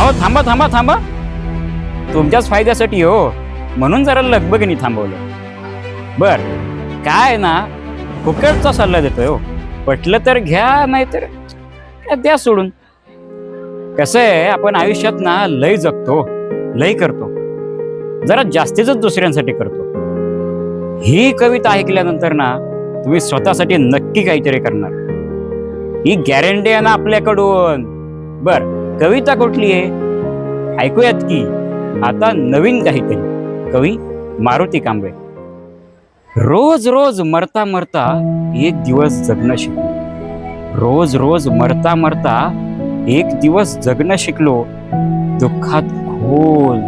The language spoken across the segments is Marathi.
अहो थांबा थांबा थांबा. तुमच्याच फायद्यासाठी हो. म्हणून जरा लगबगीने थांबवलं. बर काय ना फुकटचा सल्ला देतोय हो. पटलं तर घ्या नाहीतर काय द्या सोडून. कसं आहे आपण आयुष्यात ना लय जगतो लय करतो. जरा जास्तीच दुसऱ्यांसाठी करतो. ही कविता ऐकल्यानंतर ना तुम्ही स्वतःसाठी नक्की काहीतरी करणार. ही गॅरंटी आहे ना आपल्याकडून. बर. कविता कुठली आहे? ऐकूयात की. आता नवीन काहीतरी. कवी मारुती कांबळे. रोज रोज मरता मरता एक दिवस जगणं शिकलो. रोज रोज मरता मरता एक दिवस जगणं शिकलो. दुःखात खोल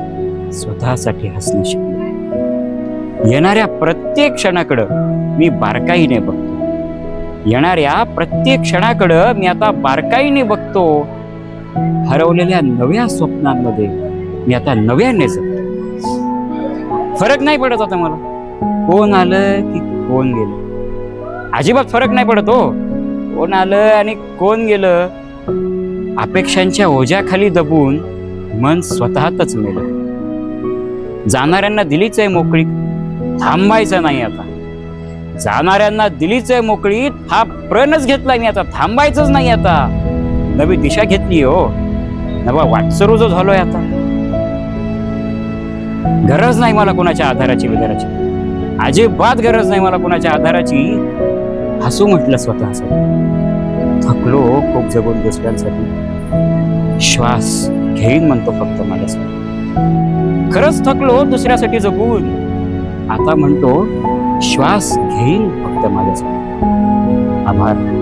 स्वतःसाठी हसणं शिकलो. येणाऱ्या प्रत्येक क्षणाकडं मी बारकाईने बघतो. येणाऱ्या प्रत्येक क्षणाकडं मी आता बारकाईने बघतो. हरवलेल्या नव्या स्वप्नांमध्ये मी आता नव्याने जगतो फरक नाही पडत आता मला. कोण आलं की कोण गेलं? अजिबात फरक नाही पडत हो. कोण आलं आणि कोण गेलं? अपेक्षांच्या ओझ्याखाली दबून मन स्वतःतच मेलं. जाणाऱ्यांना दिलीच आहे मोकळी थांबायचं नाही आता. जाणाऱ्यांना दिलीच आहे मोकळीत हा प्रणच घेतलाय मी आता. थांबायचंच नाही आता. नवी दिशा घेतली हो. नवा वाटसरू जो झालोय आता. गरज नाही मला कोणाच्या आधाराची विधाराची अजिबात गरज नाही मला कोणाच्या आधाराची. हसू म्हटलं स्वतःसाठी थकलो हो खूप जगून दुसऱ्यांसाठी. श्वास घेईन म्हणतो फक्त माझ्यासाठी. खरंच थकलो हो दुसऱ्यासाठी जगून. आता म्हणतो श्वास घेईन फक्त माझ्यासाठी. आभार.